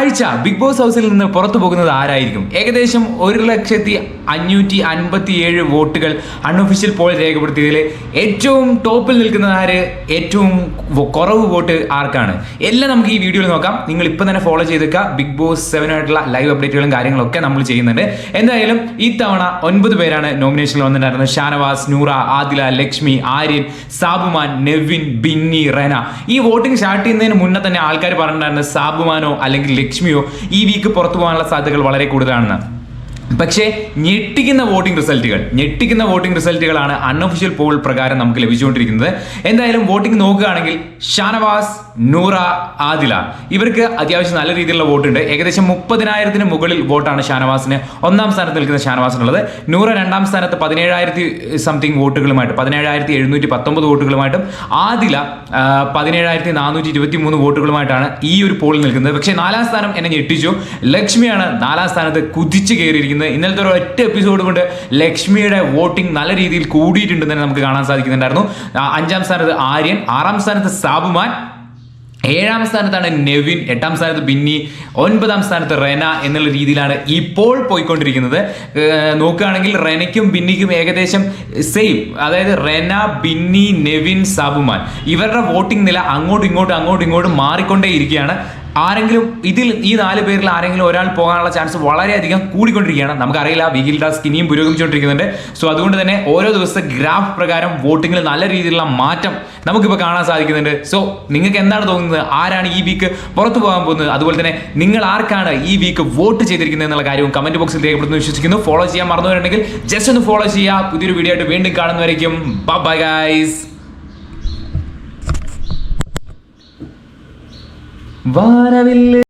ആഴ്ച big boss ഹൗസിൽ നിന്ന് പുറത്തു പോകുന്നത് ആരായിരിക്കും? ഏകദേശം ഒരു ലക്ഷത്തി അഞ്ഞൂറ്റി അൻപത്തി ഏഴ് വോട്ടുകൾ അൺഒഫീഷ്യൽ പോൾ രേഖപ്പെടുത്തിയതിൽ ഏറ്റവും ടോപ്പിൽ നിൽക്കുന്നത് ആര്? ഏറ്റവും കുറവ് വോട്ട് ആർക്കാണ്? എല്ലാം നമുക്ക് ഈ വീഡിയോയിൽ നോക്കാം. നിങ്ങൾ ഇപ്പം തന്നെ ഫോളോ ചെയ്തേക്കുക. ബിഗ് ബോസ് സെവനായിട്ടുള്ള ലൈവ് അപ്ഡേറ്റുകളും കാര്യങ്ങളൊക്കെ നമ്മൾ ചെയ്യുന്നുണ്ട്. എന്തായാലും ഈ തവണ ഒൻപത് പേരാണ് നോമിനേഷനിൽ വന്നിട്ടുണ്ടായിരുന്നത്. ഷാനവാസ് നൂറ ആദില ലക്ഷ്മി ആര്യൻ സാബുമാൻ നെവിൻ ബിന്നി റെന. ഈ വോട്ടിംഗ് സ്റ്റാർട്ട് ചെയ്യുന്നതിന് മുന്നേ തന്നെ ആൾക്കാർ പറഞ്ഞിട്ടുണ്ടായിരുന്നത് സാബുമാനോ അല്ലെങ്കിൽ ലക്ഷ്മിയോ ഈ വീക്ക് പുറത്തു പോകാനുള്ള സാധ്യതകൾ വളരെ കൂടുതലാണെന്ന് പക്ഷേ ഞെട്ടിക്കുന്ന വോട്ടിംഗ് റിസൾട്ടുകൾ ഞെട്ടിക്കുന്ന വോട്ടിംഗ് റിസൾട്ടുകളാണ് അൺഒഫീഷ്യൽ പോൾ പ്രകാരം നമുക്ക് ലഭിച്ചുകൊണ്ടിരിക്കുന്നത്. എന്തായാലും വോട്ടിംഗ് നോക്കുകയാണെങ്കിൽ ഷാനവാസ് നൂറ ആദില ഇവർക്ക് അത്യാവശ്യം നല്ല രീതിയിലുള്ള വോട്ടുണ്ട്. ഏകദേശം മുപ്പതിനായിരത്തിന് മുകളിൽ വോട്ടാണ് ഷാനവാസിന് ഒന്നാം സ്ഥാനത്ത് നിൽക്കുന്ന ഷാനവാസിനുള്ളത്. നൂറ രണ്ടാം സ്ഥാനത്ത് പതിനേഴായിരത്തി സംതിങ് വോട്ടുകളുമായിട്ട് പതിനേഴായിരത്തി എഴുന്നൂറ്റി പത്തൊമ്പത് വോട്ടുകളുമായിട്ടും ആദില പതിനേഴായിരത്തി നാനൂറ്റി ഇരുപത്തി മൂന്ന് വോട്ടുകളുമായിട്ടാണ് ഈ ഒരു പോളിൽ നിൽക്കുന്നത്. പക്ഷേ നാലാം സ്ഥാനം എന്നെ ഞെട്ടിച്ചു. ലക്ഷ്മിയാണ് നാലാം സ്ഥാനത്ത് കുതിച്ചു കയറിയിരിക്കുന്നത്. ഇന്നലത്തെ ഒരു ഒറ്റ എപ്പിസോഡ് കൊണ്ട് ലക്ഷ്മിയുടെ വോട്ടിംഗ് നല്ല രീതിയിൽ കൂടിയിട്ടുണ്ടെന്ന് തന്നെ നമുക്ക് കാണാൻ സാധിക്കുന്നുണ്ടായിരുന്നു. അഞ്ചാം സ്ഥാനത്ത് ആര്യൻ ആറാം സ്ഥാനത്ത് സാബുമാൻ ഏഴാം സ്ഥാനത്താണ് നെവിൻ എട്ടാം സ്ഥാനത്ത് ബിന്നി ഒൻപതാം സ്ഥാനത്ത് റെന എന്നുള്ള രീതിയിലാണ് ഇപ്പോൾ പോയിക്കൊണ്ടിരിക്കുന്നത്. നോക്കുകയാണെങ്കിൽ റെനയ്ക്കും ബിന്നിക്കും ഏകദേശം സെയിം അതായത് റെന ബിന്നി നെവിൻ സാബുമാൻ. ഇവരുടെ വോട്ടിംഗ് നില അങ്ങോട്ടും ഇങ്ങോട്ടും അങ്ങോട്ടും ഇങ്ങോട്ടും മാറിക്കൊണ്ടേ ഇരിക്കുകയാണ് ആരെങ്കിലും ഇതിൽ ഈ നാല് പേരിൽ ആരെങ്കിലും ഒരാൾ പോകാനുള്ള ചാൻസ് വളരെയധികം കൂടിക്കൊണ്ടിരിക്കുകയാണ്. നമുക്കറിയില്ല ടാസ്ക് ഇനിയും പുരോഗമിച്ചുകൊണ്ടിരിക്കുന്നുണ്ട്. സോ അതുകൊണ്ട് തന്നെ ഓരോ ദിവസത്തെ ഗ്രാഫ് പ്രകാരം വോട്ടിങ്ങിൽ നല്ല രീതിയിലുള്ള മാറ്റം നമുക്കിപ്പോൾ കാണാൻ സാധിക്കുന്നുണ്ട്. സോ നിങ്ങൾക്ക് എന്താണ് തോന്നുന്നത്? ആരാണ് ഈ വീക്ക് പുറത്തു പോകാൻ പോകുന്നത്? അതുപോലെ തന്നെ നിങ്ങൾ ആർക്കാണ് ഈ വീക്ക് വോട്ട് ചെയ്തിരിക്കുന്നത് എന്നുള്ള കാര്യവും കമന്റ് ബോക്സിൽ രേഖപ്പെടുത്തുന്നു വിശ്വസിക്കുന്നു. ഫോളോ ചെയ്യാൻ മറന്നുവരുണ്ടെങ്കിൽ ജസ്റ്റ് ഒന്ന് ഫോളോ ചെയ്യുക. പുതിയൊരു വീഡിയോ ആയിട്ട് വീണ്ടും കാണുന്നവരേക്കും. Bye guys വാരവില്ല്